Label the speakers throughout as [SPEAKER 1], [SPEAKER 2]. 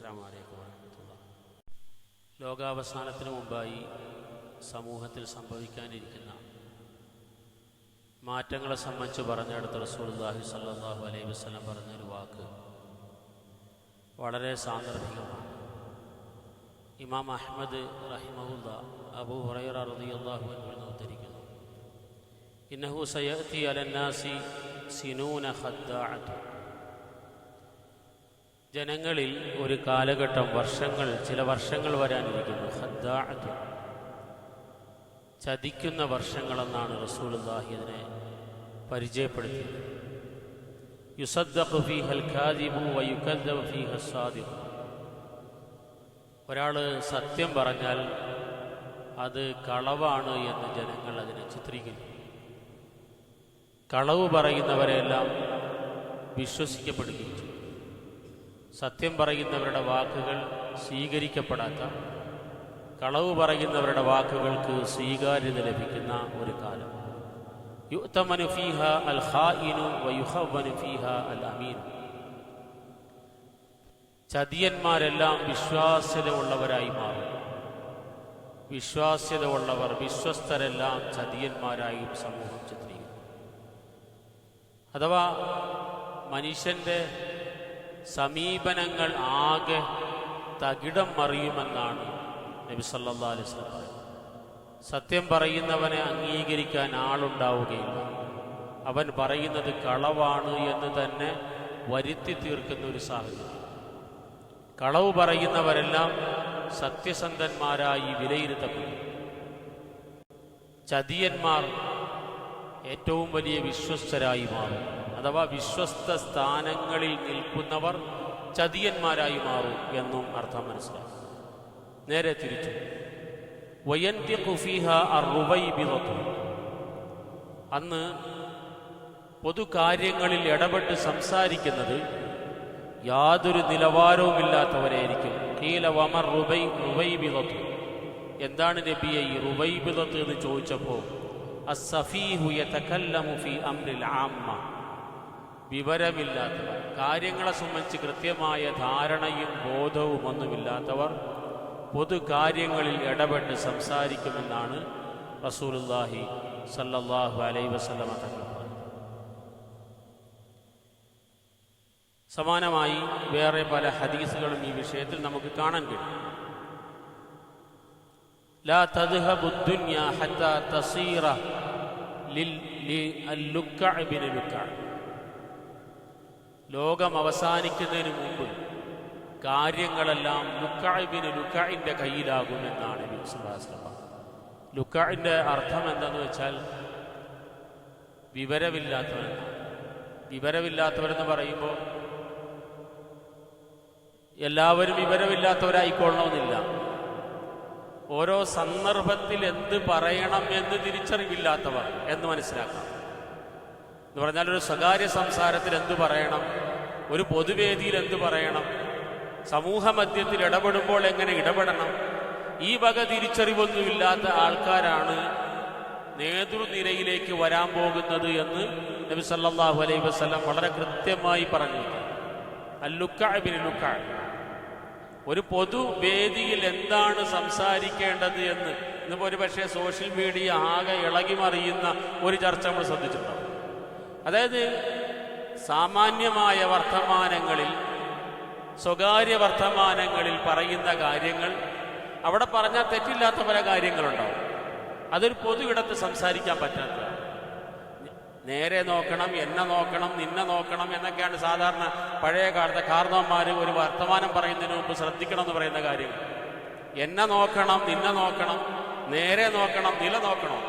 [SPEAKER 1] അസ്സാം വലൈക്കും വാഹമത്തുള്ള ലോകാവസാനത്തിന് മുമ്പായി സമൂഹത്തിൽ സംഭവിക്കാനിരിക്കുന്ന മാറ്റങ്ങളെ സംബന്ധിച്ച് പറഞ്ഞെടുത്ത റസൂൽഹി സല്ലാഹു അലൈഹി വസ്ലം പറഞ്ഞൊരു വാക്ക് വളരെ സാന്ദർഭികമാണ്. ഇമാം അഹമ്മദ് റഹിമഹുല്ല അബു ഹുറൈറ റളിയല്ലാഹു അൻഹു ഉദ്ധരിക്കുന്നു. ഇന്നഹു സയഅതി അലന്നാസി സിനൂന ഖദ്ദാഅത്തു ജനങ്ങളിൽ ഒരു കാലഘട്ടം വർഷങ്ങൾ ചില വർഷങ്ങൾ വരാനിരിക്കുന്നു. ചതിക്കുന്ന വർഷങ്ങളെന്നാണ് റസൂൽ അതിനെ പരിചയപ്പെടുത്തിയത്. യുസദ്ദഖു ഒരാൾ സത്യം പറഞ്ഞാൽ അത് കളവാണ് എന്ന് ജനങ്ങൾ അതിനെ ചിത്രീകരിക്കും. കളവ് പറയുന്നവരെല്ലാം വിശ്വസിക്കപ്പെടുകയും സത്യം പറയുന്നവരുടെ വാക്കുകൾ സ്വീകരിക്കപ്പെടാത്ത കളവ് പറയുന്നവരുടെ വാക്കുകൾക്ക് സ്വീകാര്യത ലഭിക്കുന്ന ഒരു കാലം. യുത്തമനു ഫീഹ അൽ അൽ അമീൻ ചതിയന്മാരെല്ലാം വിശ്വാസ്യത ഉള്ളവരായി മാറും. വിശ്വാസ്യത ഉള്ളവർ വിശ്വസ്തരെല്ലാം ചതിയന്മാരായും സമൂഹം ചിത്രീകരിക്കും. അഥവാ മനുഷ്യന്റെ സമീപനങ്ങൾ ആകെ തകിടം മറിയുമെന്നാണ് നബി സല്ലാ അലൈഹി പറയുന്നത്. സത്യം പറയുന്നവനെ അംഗീകരിക്കാൻ ആളുണ്ടാവുകയില്ല. അവൻ പറയുന്നത് കളവാണ് എന്ന് തന്നെ വരുത്തി തീർക്കുന്ന ഒരു സാഹചര്യം. കളവ് പറയുന്നവരെല്ലാം സത്യസന്ധന്മാരായി വിലയിരുത്തപ്പെടും ചതിയന്മാർ ഏറ്റവും വലിയ വിശ്വസ്തരായി മാറും അഥവാ വിശ്വസ്ത സ്ഥാനങ്ങളിൽ നിൽക്കുന്നവർ ചതിയന്മാരായി മാറും എന്നും അർത്ഥം മനസ്സിലാക്കും നേരെ തിരിച്ചു. വയന്തിഖുഫീഹ അറുവൈബിറത്തു. അന്ന് പൊതുകാര്യങ്ങളിൽ ഇടപെട്ട് സംസാരിക്കുന്നത് യാതൊരു നിലവാരവുമില്ലാത്തവരായിരിക്കും. കീല വമർ റുബൈ റുബൈബിറത്തു എന്താണ് നബിയെ ഈ റുബൈബിറത്ത് എന്ന് ചോദിച്ചപ്പോൾ അസ്സഫീഹു യതകല്ലമു ഫി അംറിൽ ആമ്മ. വിവരമില്ലാത്തവർ കാര്യങ്ങളെ സംബന്ധിച്ച് കൃത്യമായ ധാരണയും ബോധവും ഒന്നുമില്ലാത്തവർ പൊതുകാര്യങ്ങളിൽ ഇടപെട്ട് സംസാരിക്കുമെന്നാണ് റസൂലുല്ലാഹി സല്ലല്ലാഹു അലൈ വസല്ലമ തങ്ങൾ പറഞ്ഞത് സമാനമായി വേറെ പല ഹദീസുകളും ഈ വിഷയത്തിൽ നമുക്ക് കാണാൻ കഴിയും لا تذهب الدنيا حتى تصير للكع بن لكع ലോകം അവസാനിക്കുന്നതിന് മുമ്പ് കാര്യങ്ങളെല്ലാം ലുക്കായിബിന് ലുക്കായിന്റെ കയ്യിലാകുമെന്നാണ് ലുക്കായിന്റെ അർത്ഥം എന്താന്ന് വെച്ചാൽ വിവരമില്ലാത്തവൻ വിവരമില്ലാത്തവരെന്ന് പറയുമ്പോൾ എല്ലാവരും വിവരമില്ലാത്തവരായിക്കൊള്ളണമെന്നില്ല. ഓരോ സന്ദർഭത്തിൽ എന്ത് പറയണം എന്ന് തിരിച്ചറിവില്ലാത്തവർ എന്ന് മനസ്സിലാക്കാം. എന്ന് പറഞ്ഞാൽ ഒരു സ്വകാര്യ സംസാരത്തിൽ എന്തു പറയണം? ഒരു പൊതുവേദിയിൽ എന്തു പറയണം? സമൂഹ മധ്യത്തിൽ ഇടപെടുമ്പോൾ എങ്ങനെ ഇടപെടണം? ഈ വക തിരിച്ചറിവൊന്നുമില്ലാത്ത ആൾക്കാരാണ് നേതൃനിരയിലേക്ക് വരാൻ പോകുന്നത് എന്ന് നബി സല്ലാഹു അലൈഹി വസല്ലം വളരെ കൃത്യമായി പറഞ്ഞു. അല്ലുക്കാബിൻ ലുക്കാ. ഒരു പൊതുവേദിയിൽ എന്താണ് സംസാരിക്കേണ്ടത് എന്ന് ഇന്നിപ്പോൾ ഒരു പക്ഷേ സോഷ്യൽ മീഡിയ ആകെ ഇളകി മറിയുന്ന ഒരു ചർച്ച നമ്മൾ ശ്രദ്ധിച്ചിട്ടുണ്ടാവും അതായത് സാമാന്യമായ വർത്തമാനങ്ങളിൽ സ്വകാര്യ വർത്തമാനങ്ങളിൽ പറയുന്ന കാര്യങ്ങൾ അവിടെ പറഞ്ഞാൽ തെറ്റില്ലാത്ത പല കാര്യങ്ങളുണ്ടാവും. അതൊരു പൊതു ഇടത്ത് സംസാരിക്കാൻ പറ്റാത്ത നേരെ നോക്കണം എന്നെ നോക്കണം നിന്നെ നോക്കണം എന്നൊക്കെയാണ് സാധാരണ പഴയ കാലത്തെ കാർന്നവന്മാർ ഒരു വർത്തമാനം പറയുന്നതിന് മുമ്പ് ശ്രദ്ധിക്കണം എന്ന് പറയുന്ന കാര്യങ്ങൾ. എന്നെ നോക്കണം നിന്നെ നോക്കണം നേരെ നോക്കണം നില നോക്കണം?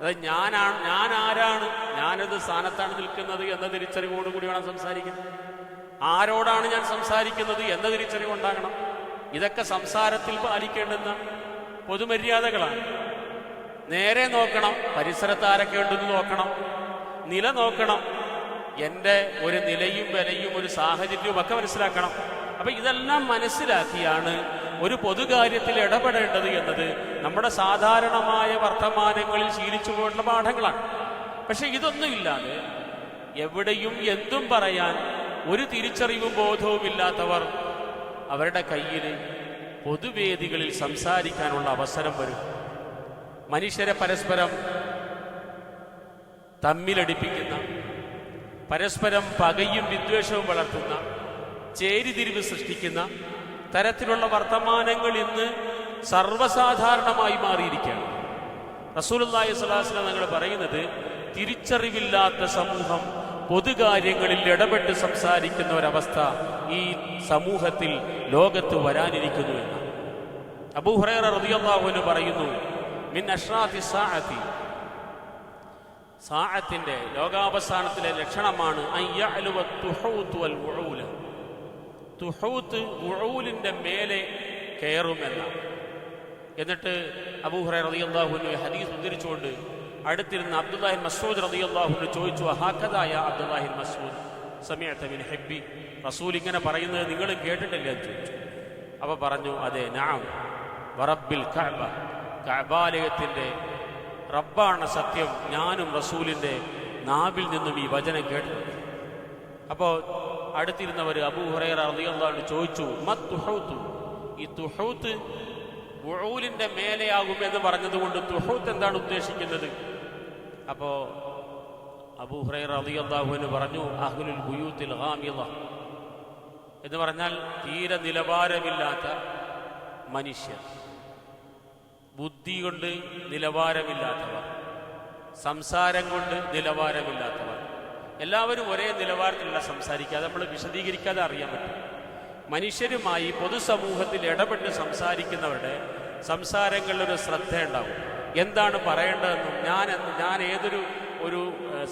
[SPEAKER 1] അത് ഞാനാണ് ഞാൻ ആരാണ് ഞാനത് സ്ഥാനത്താണ് നിൽക്കുന്നത് എന്ന തിരിച്ചറിവോടുകൂടി വേണം സംസാരിക്കുന്നത് ആരോടാണ് ഞാൻ സംസാരിക്കുന്നത് എന്ന തിരിച്ചറിവുണ്ടാകണം ഇതൊക്കെ സംസാരത്തിൽ പാലിക്കേണ്ടുന്ന പൊതുമര്യാദകളാണ്. നേരെ നോക്കണം പരിസരത്ത് ആരൊക്കെ ഉണ്ടെന്ന് നോക്കണം നില നോക്കണം എന്റെ ഒരു നിലയും വിലയും ഒരു സാഹചര്യവും ഒക്കെ മനസ്സിലാക്കണം. അപ്പൊ ഇതെല്ലാം മനസ്സിലാക്കിയാണ് ഒരു പൊതുകാര്യത്തിൽ ഇടപെടേണ്ടത് എന്നത് നമ്മുടെ സാധാരണമായ വർത്തമാനങ്ങളിൽ ശീലിച്ചു പോയിട്ടുള്ള പാഠങ്ങളാണ്. പക്ഷെ ഇതൊന്നുമില്ലാതെ എവിടെയും എന്തും പറയാൻ ഒരു തിരിച്ചറിവും ബോധവും ഇല്ലാത്തവർ അവരുടെ കയ്യിൽ പൊതുവേദികളിൽ സംസാരിക്കാനുള്ള അവസരം വരും. മനുഷ്യരെ പരസ്പരം തമ്മിലടിപ്പിക്കുന്ന പരസ്പരം പകയും വിദ്വേഷവും വളർത്തുന്ന ചേരിതിരിവ് സൃഷ്ടിക്കുന്ന തരത്തിലുള്ള വർത്തമാനങ്ങൾ ഇന്ന് സർവസാധാരണമായി മാറിയിരിക്കുകയാണ്. റസൂലുള്ളാഹി സ്വലാസ്ലം നിങ്ങൾ പറയുന്നത് തിരിച്ചറിവില്ലാത്ത സമൂഹം പൊതുകാര്യങ്ങളിൽ ഇടപെട്ട് സംസാരിക്കുന്ന ഒരവസ്ഥ ഈ സമൂഹത്തിൽ ലോകത്ത് വരാനിരിക്കുന്നു എന്ന് അബൂ ഹുറൈറ റളിയല്ലാഹു പറയുന്നു മിൻ അഷ്റാത്തി ലോകാവസാനത്തിലെ ലക്ഷണമാണ് അയ്യഅലുവ തുഹൂത്ത് ഉഴൂലിന്റെ മേലെ കയറുമെന്നാണ് എന്നിട്ട് അബൂഹുറ റളിയല്ലാഹുവിന് ഹദീസ് ഉദ്ധരിച്ചുകൊണ്ട് അടുത്തിരുന്ന അബ്ദുല്ലാഹിൻ മസൂദ് റളിയല്ലാഹുവിന് ചോദിച്ചു അഹാക്കതായ അബ്ദുല്ലാഹിൻ മസൂദ് സമയത്തമിൻ ഹെബി റസൂൽ ഇങ്ങനെ പറയുന്നത് നിങ്ങൾ കേട്ടിട്ടില്ല ചോദിച്ചു. അപ്പൊ പറഞ്ഞു അതെ നാം വറബിൽ കഅബ കഅബാലയത്തിന്റെ റബ്ബാണ് സത്യം. ഞാനും റസൂലിന്റെ നാവിൽ നിന്നും ഈ വചനം കേട്ടിട്ടുണ്ട്. അപ്പോൾ അടുത്തിരുന്നവർ അബൂ ഹുറൈറ റളിയല്ലാഹു ചോദിച്ചു മത്തുഹൂത്ത് ഈ തുഹൂത്ത് ബുഊലിന്റെ മേലെയാകും എന്ന് പറഞ്ഞതുകൊണ്ട് തുഹൂത്ത് എന്താണ് ഉദ്ദേശിക്കുന്നത്? അപ്പോ അബൂ ഹുറൈറ റളിയല്ലാഹു പറഞ്ഞു അഹ്ലുൽ ബുയൂത്തിൽ ഗാമിള. എന്ന് പറഞ്ഞാൽ തീരെ നിലവാരമില്ലാത്ത മനുഷ്യർ ബുദ്ധി കൊണ്ട് നിലവാരമില്ലാത്തവർ. സംസാരം കൊണ്ട് നിലവാരമില്ലാത്തവർ. എല്ലാവരും ഒരേ നിലവാരത്തിലുള്ള സംസാരിക്കാതെ നമ്മൾ വിശദീകരിക്കാതെ അറിയാൻ പറ്റും. മനുഷ്യരുമായി പൊതുസമൂഹത്തിൽ ഇടപെട്ട് സംസാരിക്കുന്നവരുടെ സംസാരങ്ങളിലൊരു ശ്രദ്ധയുണ്ടാവും എന്താണ് പറയേണ്ടതെന്നും ഞാൻ ഞാൻ ഏതൊരു ഒരു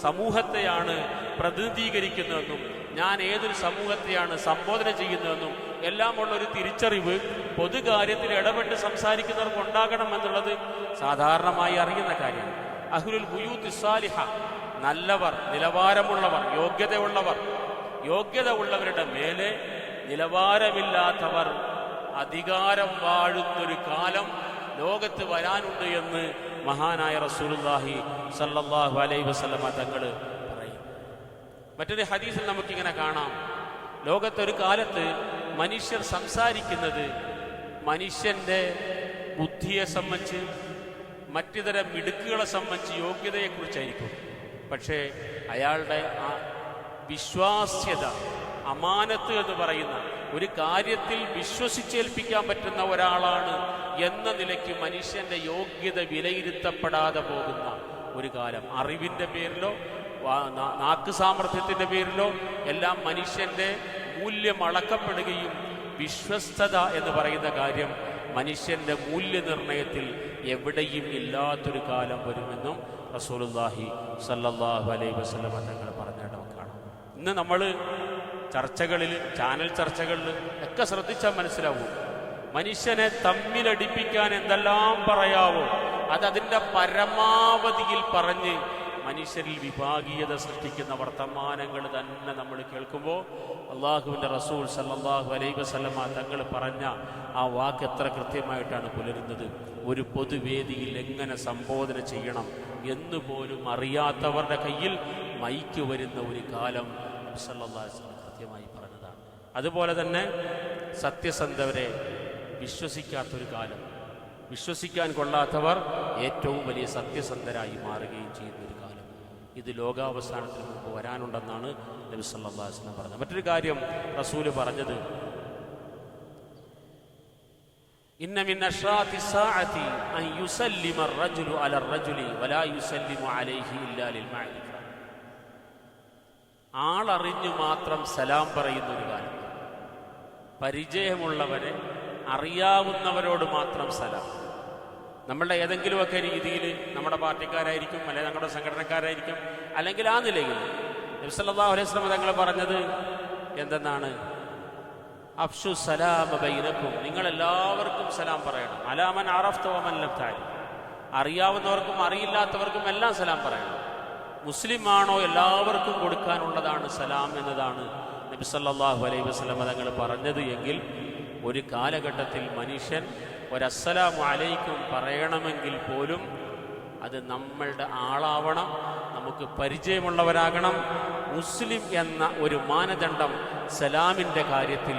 [SPEAKER 1] സമൂഹത്തെയാണ് പ്രതിനിധീകരിക്കുന്നതെന്നും ഞാൻ ഏതൊരു സമൂഹത്തെയാണ് സംബോധന ചെയ്യുന്നതെന്നും എല്ലാമുള്ള ഒരു തിരിച്ചറിവ് പൊതുകാര്യത്തിൽ ഇടപെട്ട് സംസാരിക്കുന്നവർക്ക് ഉണ്ടാകണം എന്നുള്ളത് സാധാരണമായി അറിയുന്ന കാര്യമാണ്. അഹുലുൽ ബുയൂത്ത് സാലിഹ നല്ലവർ നിലവാരമുള്ളവർ യോഗ്യതയുള്ളവർ. യോഗ്യത ഉള്ളവരുടെ മേലെ നിലവാരമില്ലാത്തവർ അധികാരം വാഴുന്നൊരു കാലം ലോകത്ത് വരാനുണ്ട് എന്ന് മഹാനായ റസൂലുള്ളാഹി സല്ലല്ലാഹു അലൈഹി വസല്ലമ തങ്ങൾ പറയും. മറ്റൊരു ഹദീസിൽ നമുക്കിങ്ങനെ കാണാം. ലോകത്തൊരു കാലത്ത് മനുഷ്യർ സംസാരിക്കുന്നത് മനുഷ്യന്റെ ബുദ്ധിയെ സംബന്ധിച്ച് മറ്റിതര മിടുക്കുകളെ സംബന്ധിച്ച് യോഗ്യതയെക്കുറിച്ചായിരിക്കും. പക്ഷേ അയാളുടെ ആ വിശ്വാസ്യത അമാനത്ത് എന്ന് പറയുന്ന ഒരു കാര്യത്തിൽ വിശ്വസിച്ചേൽപ്പിക്കാൻ പറ്റുന്ന ഒരാളാണ് എന്ന നിലയ്ക്ക് മനുഷ്യന്റെ യോഗ്യത വിലയിരുത്തപ്പെടാതെ പോകുന്ന ഒരു കാലം. അറിവിന്റെ പേരിലോ നാക്ക് സാമർഥ്യത്തിന്റെ പേരിലോ എല്ലാം മനുഷ്യന്റെ മൂല്യം അളക്കപ്പെടുകയും വിശ്വസ്തത എന്ന് പറയുന്ന കാര്യം മനുഷ്യന്റെ മൂല്യനിർണയത്തിൽ എവിടെയും ഇല്ലാത്തൊരു കാലം വരുമെന്നും റസൂലുള്ളാഹി സല്ലല്ലാഹു അലൈഹി വസല്ലമ തങ്ങൾ കാണാം ഇന്ന് നമ്മൾ ചർച്ചകളിൽ ചാനൽ ചർച്ചകളിൽ ഒക്കെ ശ്രദ്ധിച്ചാൽ മനസ്സിലാവും. മനുഷ്യനെ തമ്മിലടിപ്പിക്കാൻ എന്തെല്ലാം പറയാവോ അത് അതിന്റെ പരമാവധിയിൽ പറഞ്ഞ് മനുഷ്യരിൽ വിഭാഗീയത സൃഷ്ടിക്കുന്ന വർത്തമാനങ്ങൾ തന്നെ നമ്മൾ കേൾക്കുമ്പോൾ അള്ളാഹുവിന്റെ റസൂൽ സല്ലാഹു അലൈഹി വസ്ലമ തങ്ങൾ പറഞ്ഞ ആ വാക്ക് എത്ര കൃത്യമായിട്ടാണ് പുലരുന്നത്? ഒരു പൊതുവേദിയിൽ എങ്ങനെ സംബോധന ചെയ്യണം എന്ന് പോലും അറിയാത്തവരുടെ കയ്യിൽ മൈക്ക് വരുന്ന ഒരു കാലം സല്ലാസ്ലം കൃത്യമായി പറഞ്ഞതാണ്. അതുപോലെ തന്നെ സത്യസന്ധവരെ വിശ്വസിക്കാത്തൊരു കാലം. വിശ്വസിക്കാൻ കൊള്ളാത്തവർ ഏറ്റവും വലിയ സത്യസന്ധരായി മാറുകയും ചെയ്യുന്ന ഒരു കാലം. ഇത് ലോകാവസാനത്തിന് മുമ്പ് വരാനുണ്ടെന്നാണ് നബി സല്ലാസ്ലം പറഞ്ഞത്. മറ്റൊരു കാര്യം റസൂൽ പറഞ്ഞത്. ആളറിഞ്ഞു മാത്രം സലാം പറയുന്ന ഒരു കാലം. പരിചയമുള്ളവരെ അറിയാവുന്നവരോട് മാത്രം സലാം. നമ്മളുടെ ഏതെങ്കിലുമൊക്കെ രീതിയിൽ നമ്മുടെ പാർട്ടിക്കാരായിരിക്കും അല്ലെങ്കിൽ നമ്മുടെ സംഘടനക്കാരായിരിക്കും അല്ലെങ്കിൽ ആ നിലയിൽ നബ്സല്ലാ അലൈഹി സ്വലം തങ്ങൾ പറഞ്ഞത് എന്തെന്നാണ്? അഫ്ഷു സലാമ ബൈനക്കും. നിങ്ങൾ എല്ലാവർക്കും സലാം പറയണം. അലാമൻ അറഫ്തവമൻ ലബ്താരി അറിയാവുന്നവർക്കും അറിയില്ലാത്തവർക്കും എല്ലാം സലാം പറയണം. മുസ്ലിം ആണോ എല്ലാവർക്കും കൊടുക്കാനുള്ളതാണ് സലാം എന്നതാണ് നബി സല്ലല്ലാഹു അലൈഹി വസല്ലം തങ്ങൾ പറഞ്ഞത് എങ്കിൽ ഒരു കാലഘട്ടത്തിൽ മനുഷ്യൻ ഒരസ്സലാമു അലൈക്കും പറയണമെങ്കിൽ പോലും അത് നമ്മളുടെ ആളാവണം നമുക്ക് പരിചയമുള്ളവരാകണം. മുസ്ലിം എന്ന ഒരു മാനദണ്ഡം സലാമിന്റെ കാര്യത്തിൽ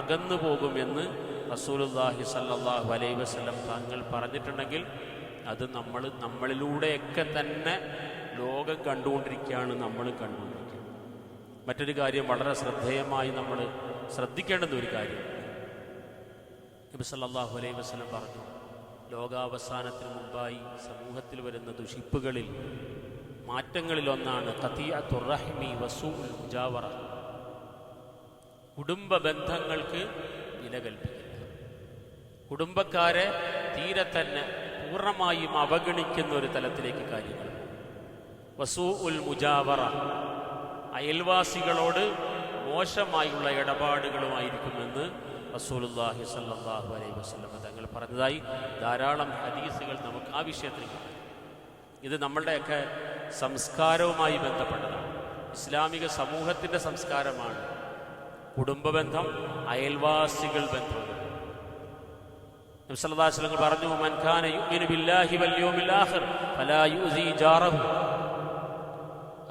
[SPEAKER 1] അകന്നു പോകുമെന്ന് റസൂലുല്ലാഹി സല്ലാഹു അലൈ വസ്ലം താങ്കൾ പറഞ്ഞിട്ടുണ്ടെങ്കിൽ അത് നമ്മൾ നമ്മളിലൂടെയൊക്കെ തന്നെ ലോകം കണ്ടുകൊണ്ടിരിക്കുകയാണ് നമ്മൾ കണ്ടുകൊണ്ടിരിക്കുന്നത് മറ്റൊരു കാര്യം വളരെ ശ്രദ്ധേയമായി നമ്മൾ ശ്രദ്ധിക്കേണ്ടുന്ന ഒരു കാര്യം. നബി സല്ലല്ലാഹു അലൈഹി വസല്ലം പറഞ്ഞു ലോകാവസാനത്തിന് മുമ്പായി സമൂഹത്തിൽ വരുന്ന ദുഷിപ്പുകളിൽ മാറ്റങ്ങളിലൊന്നാണ് ഖതിയത്തുറഹ്മി വസൂൽ മുജാവറ. കുടുംബ ബന്ധങ്ങൾക്ക് വില കൽപ്പിക്കില്ല. കുടുംബക്കാരെ തീരെ തന്നെ പൂർണമായും അവഗണിക്കുന്ന ഒരു തലത്തിലേക്ക് കാര്യങ്ങൾ. വസൂ ഉൽ മുജാവറ അയൽവാസികളോട് മോശമായുള്ള ഇടപാടുകളുമായിരിക്കുമെന്ന് റസൂലുല്ലാഹി സല്ലല്ലാഹു അലൈഹി വസല്ലം തങ്ങൾ പറഞ്ഞതായി ധാരാളം ഹദീസുകൾ നമുക്ക് ആ വിഷയത്തിൽ ഇത് നമ്മളുടെയൊക്കെ സംസ്കാരവുമായി ബന്ധപ്പെട്ടതാണ്. ഇസ്ലാമിക സമൂഹത്തിന്റെ സംസ്കാരമാണ്. കുടുംബബന്ധം അയൽവാസികൾ ബന്ധം. നബ്സല്ലാസ്ലങ്ങൾ പറഞ്ഞു മൻ ഖാന യുഅ്മിനു ബില്ലാഹി വൽ യൗമിൽ ആഖിർ ഫലാ യുസി ജാറഹു.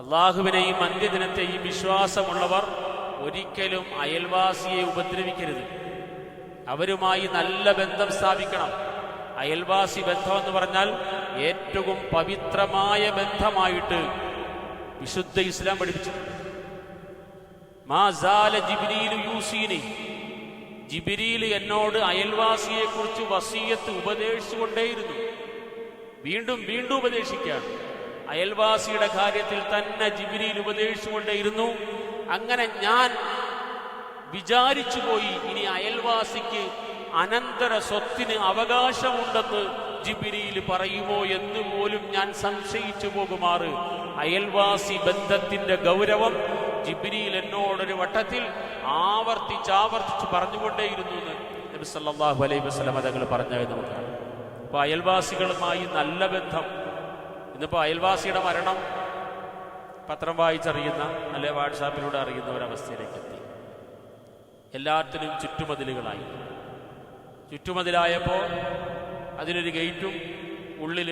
[SPEAKER 1] അള്ളാഹുവിനെയും അന്ത്യദിനത്തെയും വിശ്വാസമുള്ളവർ ഒരിക്കലും അയൽവാസിയെ ഉപദ്രവിക്കരുത്. അവരുമായി നല്ല ബന്ധം സ്ഥാപിക്കണം. അയൽവാസി ബന്ധം എന്ന് പറഞ്ഞാൽ ഏറ്റവും പവിത്രമായ ബന്ധമായിട്ട് വിശുദ്ധ ഇസ്ലാം പഠിപ്പിച്ചു മാ സാല യൂസീനി. ജിബിരിയിൽ എന്നോട് അയൽവാസിയെ കുറിച്ച് വസീയത്ത് ഉപദേശിച്ചുകൊണ്ടേയിരുന്നു. വീണ്ടും വീണ്ടും ഉപദേശിക്കുകയാണ്. അയൽവാസിയുടെ കാര്യത്തിൽ തന്നെ ജിബിരിയിൽ ഉപദേശിച്ചുകൊണ്ടേയിരുന്നു. അങ്ങനെ ഞാൻ വിചാരിച്ചു പോയി. ഇനി അയൽവാസിക്ക് അനന്തര സ്വത്തിന് അവകാശമുണ്ടെന്ന് ജിബിരിയിൽ പറയുമോ എന്ന് പോലും ഞാൻ സംശയിച്ചു പോകുമാറ്. അയൽവാസി ബന്ധത്തിന്റെ ഗൗരവം ജിബിരിയിൽ എന്നോടൊരു വട്ടത്തിൽ ആവർത്തിച്ചാവർത്തിച്ച് പറഞ്ഞുകൊണ്ടേയിരുന്നു എന്ന് നബി സല്ലല്ലാഹു അലൈഹി വസല്ലം തങ്ങൾ പറഞ്ഞായി നമുക്ക് കാണാം. അയൽവാസികളുമായി നല്ല ബന്ധം. ഇന്നിപ്പോ അയൽവാസിയുടെ മരണം പത്രം വായിച്ചറിയുന്ന അല്ലെ വാട്സാപ്പിലൂടെ അറിയുന്ന ഒരവസ്ഥയിലേക്ക് എത്തി. എല്ലാത്തിനും ചുറ്റുമതിലുകളായി. ചുറ്റുമതിലായപ്പോൾ അതിനൊരു ഗേറ്റും ഉള്ളിൽ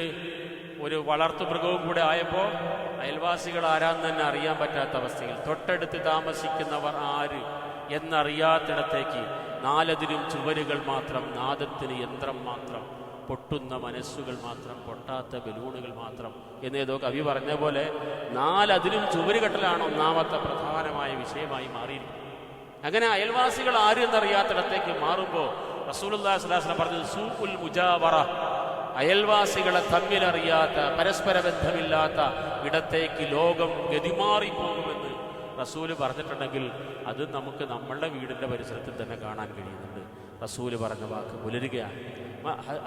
[SPEAKER 1] ഒരു വളർത്തു മൃഗവും കൂടെ ആയപ്പോൾ അയൽവാസികൾ ആരാന്ന് തന്നെ അറിയാൻ പറ്റാത്ത അവസ്ഥയിൽ. തൊട്ടടുത്ത് താമസിക്കുന്നവർ ആര് എന്നറിയാത്തിടത്തേക്ക് നാലതിരും ചുവരുകൾ മാത്രം നാദത്തിന് യന്ത്രം മാത്രം പൊട്ടുന്ന മനസ്സുകൾ മാത്രം പൊട്ടാത്ത ബലൂണുകൾ മാത്രം എന്നേതോ കവി പറഞ്ഞ പോലെ നാലതിരും ചുവരുകെട്ടലാണ് ഒന്നാമത്തെ പ്രധാനമായ വിഷയമായി മാറിയിരിക്കുന്നത്. അങ്ങനെ അയൽവാസികൾ ആര് എന്നറിയാത്തിടത്തേക്ക് മാറുമ്പോൾ റസൂലുള്ളാഹി സ്വലാസ്ലം പറഞ്ഞത് സൂഖുൽ മുജാവറ. അയൽവാസികളെ തമ്മിലറിയാത്ത പരസ്പര ബന്ധമില്ലാത്ത ഇടത്തേക്ക് ലോകം ഗതിമാറി പോകുമെന്ന് റസൂൽ പറഞ്ഞിട്ടുണ്ടെങ്കിൽ അത് നമുക്ക് നമ്മളുടെ വീടിന്റെ പരിസരത്തിൽ തന്നെ കാണാൻ കഴിയുന്നുണ്ട്. റസൂൽ പറഞ്ഞ വാക്ക് പുലരുകയാണ്.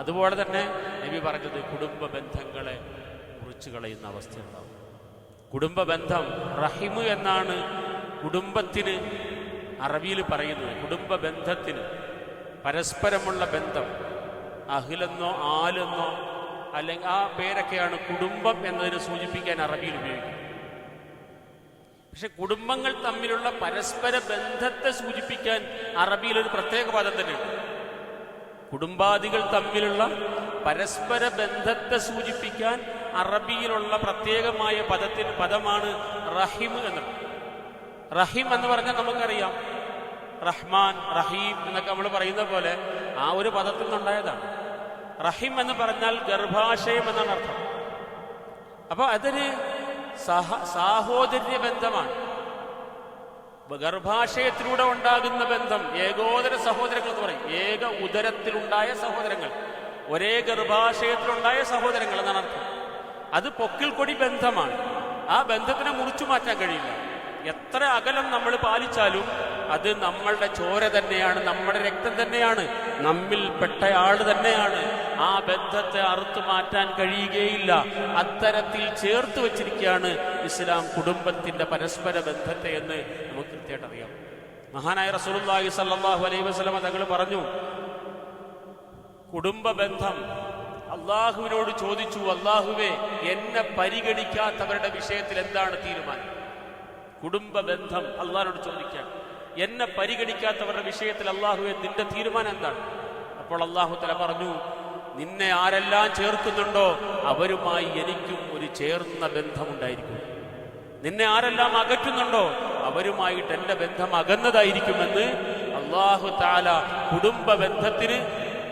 [SPEAKER 1] അതുപോലെ തന്നെ നബി പറഞ്ഞത് കുടുംബ ബന്ധങ്ങളെ മുറിച്ചു കളയുന്ന അവസ്ഥയുണ്ടാവും. കുടുംബ ബന്ധം റഹിമു എന്നാണ് കുടുംബത്തിന് അറബിയിൽ പറയുന്നത് കുടുംബ ബന്ധത്തിന് പരസ്പരമുള്ള ബന്ധം അഹിലെന്നോ ആലെന്നോ അല്ലെങ്കിൽ ആ പേരൊക്കെയാണ് കുടുംബം എന്നതിനെ സൂചിപ്പിക്കാൻ അറബിയിൽ ഉപയോഗിക്കുന്നത് പക്ഷെ കുടുംബങ്ങൾ തമ്മിലുള്ള പരസ്പര ബന്ധത്തെ സൂചിപ്പിക്കാൻ അറബിയിൽ ഒരു പ്രത്യേക പദം തന്നെയുണ്ട്. കുടുംബാദികൾ തമ്മിലുള്ള പരസ്പര ബന്ധത്തെ സൂചിപ്പിക്കാൻ അറബിയിലുള്ള പ്രത്യേകമായ പദത്തിന് പദമാണ് റഹിം എന്നുള്ളത് റഹിം എന്ന് പറഞ്ഞാൽ നമുക്കറിയാം. റഹ്മാൻ റഹീം എന്നൊക്കെ നമ്മൾ പറയുന്ന പോലെ ആ ഒരു പദത്തിൽ നിന്നുണ്ടായതാണ് റഹീം എന്ന് പറഞ്ഞാൽ ഗർഭാശയം എന്നാണ് അർത്ഥം. അപ്പൊ അതൊരു സഹ സാഹോദര്യ ബന്ധമാണ്. ഗർഭാശയത്തിലൂടെ ഉണ്ടാകുന്ന ബന്ധം ഏകോദര സഹോദരങ്ങൾ എന്ന് പറയും. ഏക ഉദരത്തിലുണ്ടായ സഹോദരങ്ങൾ ഒരേ ഗർഭാശയത്തിലുണ്ടായ സഹോദരങ്ങൾ എന്നാണ് അർത്ഥം. അത് പൊക്കിൽ കൊടി ബന്ധമാണ്. ആ ബന്ധത്തിനെ മുറിച്ചു മാറ്റാൻ കഴിയില്ല. എത്ര അകലം നമ്മൾ പാലിച്ചാലും അത് നമ്മളുടെ ചോര തന്നെയാണ് നമ്മുടെ രക്തം തന്നെയാണ് നമ്മിൽ പെട്ടയാൾ തന്നെയാണ്. ആ ബന്ധത്തെ അറുത്തു മാറ്റാൻ കഴിയുകയില്ല. അത്തരത്തിൽ ചേർത്ത് വെച്ചിരിക്കുകയാണ് ഇസ്ലാം കുടുംബത്തിന്റെ പരസ്പര ബന്ധത്തെ എന്ന് നമുക്ക് കൃത്യമായിട്ട് അറിയാം. മഹാനായ റസൂലുള്ളാഹി സല്ലല്ലാഹു അലൈഹി വസല്ലം തങ്ങൾ പറഞ്ഞു കുടുംബ ബന്ധം അള്ളാഹുവിനോട് ചോദിച്ചു അള്ളാഹുവെ എന്നെ പരിഗണിക്കാത്തവരുടെ വിഷയത്തിൽ എന്താണ് തീരുമാനം? കുടുംബ ബന്ധം അള്ളാഹിനോട് ചോദിക്കാൻ എന്നെ പരിഗണിക്കാത്തവരുടെ വിഷയത്തിൽ അള്ളാഹുവെ നിന്റെ തീരുമാനം എന്താണ്? അപ്പോൾ അള്ളാഹു തല പറഞ്ഞു നിന്നെ ആരെല്ലാം ചേർക്കുന്നുണ്ടോ അവരുമായി എനിക്കും ഒരു ചേർന്ന ബന്ധമുണ്ടായിരിക്കും. നിന്നെ ആരെല്ലാം അകറ്റുന്നുണ്ടോ അവരുമായിട്ട് എന്റെ ബന്ധം അകന്നതായിരിക്കുമെന്ന് അള്ളാഹു താല കുടുംബ ബന്ധത്തിന്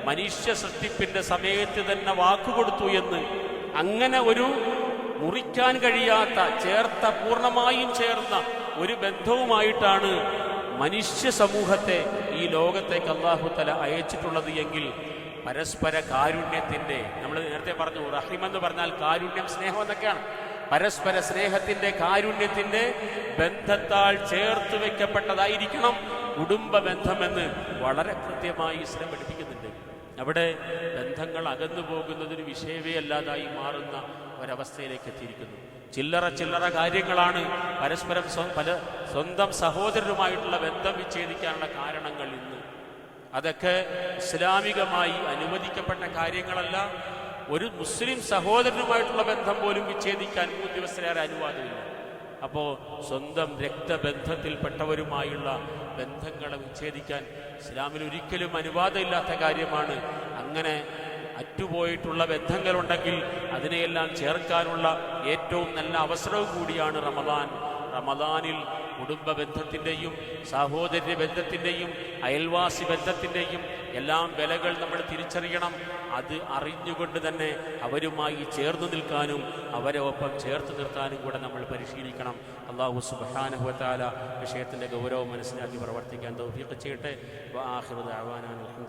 [SPEAKER 1] മനുഷ്യ സൃഷ്ടിപ്പിന്റെ സമയത്ത് തന്നെ വാക്കുകൊടുത്തു എന്ന്. അങ്ങനെ ഒരു മുറിക്കാൻ കഴിയാത്ത ചേർത്ത പൂർണമായും ചേർന്ന ഒരു ബന്ധവുമായിട്ടാണ് മനുഷ്യ സമൂഹത്തെ ഈ ലോകത്തേക്ക് അള്ളാഹുത്തല തല അയച്ചിട്ടുള്ളത് എങ്കിൽ പരസ്പര കാരുണ്യത്തിന്റെ നമ്മൾ നേരത്തെ പറഞ്ഞു റഹിം എന്ന് പറഞ്ഞാൽ കാരുണ്യം സ്നേഹം എന്നൊക്കെയാണ്. പരസ്പര സ്നേഹത്തിന്റെ കാരുണ്യത്തിന്റെ ബന്ധത്താൽ ചേർത്ത് വെക്കപ്പെട്ടതായിരിക്കണം കുടുംബ ബന്ധമെന്ന് വളരെ കൃത്യമായി ഇസ്ലാം പഠിപ്പിക്കുന്നുണ്ട് അവിടെ ബന്ധങ്ങൾ അകന്നു പോകുന്നതിന് വിഷയമേ അല്ലാതായി മാറുന്ന ഒരവസ്ഥയിലേക്ക് എത്തിയിരിക്കുന്നു. ചില്ലറ ചില്ലറ കാര്യങ്ങളാണ് പരസ്പരം പല സ്വന്തം സഹോദരരുമായിട്ടുള്ള ബന്ധം വിച്ഛേദിക്കാനുള്ള കാരണങ്ങൾ ഇന്ന്. അതൊക്കെ ഇസ്ലാമികമായി അനുവദിക്കപ്പെട്ട കാര്യങ്ങളല്ല. ഒരു മുസ്ലിം സഹോദരനുമായിട്ടുള്ള ബന്ധം പോലും വിച്ഛേദിക്കാൻ മൂന്ന് ദിവസത്തിലേറെ അനുവാദമില്ല. അപ്പോൾ സ്വന്തം രക്തബന്ധത്തിൽപ്പെട്ടവരുമായുള്ള ബന്ധങ്ങളെ വിച്ഛേദിക്കാൻ ഇസ്ലാമിൽ ഒരിക്കലും അനുവാദമില്ലാത്ത കാര്യമാണ്. അങ്ങനെ അറ്റുപോയിട്ടുള്ള ബന്ധങ്ങളുണ്ടെങ്കിൽ അതിനെയെല്ലാം ചേർക്കാനുള്ള ഏറ്റവും നല്ല അവസരവും കൂടിയാണ് റമദാൻ. റമദാനിൽ കുടുംബ ബന്ധത്തിന്റെയും സഹോദര്യ ബന്ധത്തിന്റെയും അയൽവാസി ബന്ധത്തിന്റെയും എല്ലാം വിലകൾ നമ്മൾ തിരിച്ചറിയണം. അത് അറിഞ്ഞുകൊണ്ട് തന്നെ അവരുമായി ചേർന്ന് നിൽക്കാനും അവരെ ഒപ്പം ചേർത്ത് നിർത്താനും കൂടെ നമ്മൾ പരിശീലിക്കണം. അള്ളാഹു സുബാനുഭവത്താല വിഷയത്തിന്റെ ഗൗരവം മനസ്സിലാക്കി പ്രവർത്തിക്കാൻ തൗഫീഖ് ചെയ്യട്ടെ. അസ്സാം അലഹമുല്ലാ അലൈക്കും.